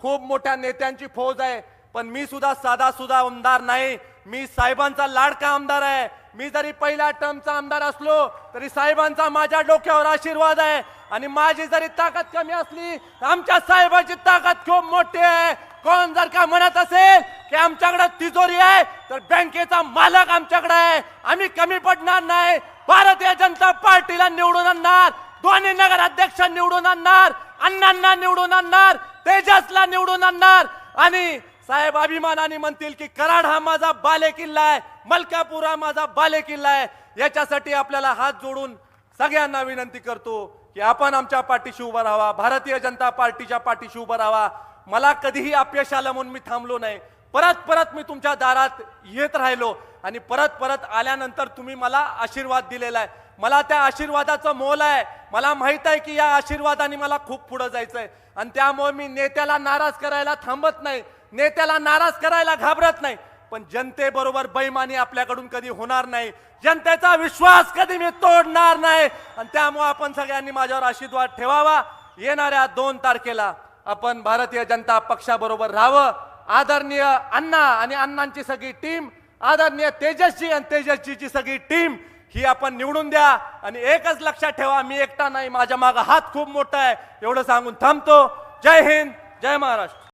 खूप मोठ्या नेत्यांची फौज आहे. पण मी सुद्धा साधा सुद्धा आमदार नाही. मी साहेबांचा लाडका आमदार आहे. मी जरी पहिल्या टर्मचा आमदार असलो तरी साहेबांचा माझ्या डोक्यावर आशीर्वाद आहे. आणि माझी जरी ताकद कमी असली आमच्या साहेबांची ताकद खूप मोठी आहे. कोण जर का म्हणत असेल की आमच्याकडे तिजोरी आहे तर बँकेचा मालक आमच्याकडे आहे. आम्ही कमी पडणार नाही. भारतीय जनता पार्टीला निवडून आणणार. दोन्ही नगर अध्यक्ष निवडून आणणार. अण्णांना निवडून आणणार. तेजसला निवडून आणणार. आणि साहेब अभिमानाने म्हणतील की कराड हा माझा बाले किल्ला आहे. मलकापूर हा माझा बाले किल्ला आहे. याच्यासाठी आपल्याला हात जोडून सगळ्यांना विनंती करतो की आपण आमच्या पाठीशी उभा राहावा. भारतीय जनता पार्टीच्या पाठीशी उभा राहावा. मला कधीही अपयश आलं म्हणून मी थांबलो नाही. परत परत मी तुमच्या दारात येत राहिलो. आणि परत परत आल्यानंतर तुम्ही मला आशीर्वाद दिलेला आहे. मला त्या आशीर्वादाचं मोल आहे. मला माहीत आहे की या आशीर्वादाने मला खूप पुढे जायचंय. आणि त्यामुळे मी नेत्याला नाराज करायला थांबत नाही. नेत्याला नाराज करायला घाबरत नाही. पण जनतेबरोबर बैमानी आपल्याकडून कधी होणार नाही. जनतेचा विश्वास कधी मी तोडणार नाही. आणि त्यामुळे आपण सगळ्यांनी माझ्यावर आशीर्वाद ठेवावा. येणाऱ्या दोन तारखेला आपण भारतीय जनता पक्षाबरोबर राहावं. आदरणीय अण्णा आणि अण्णांची सगळी टीम आदरणीय तेजस्वी आणि तेजस्वीची सगळी टीम ही आपण निवडून द्या आणि एकच लक्षात ठेवा मी एकटा नाही माझ्या मागं हात खूप मोठा आहे. एवढं सांगून थांबतो. जय हिंद जय महाराष्ट्र.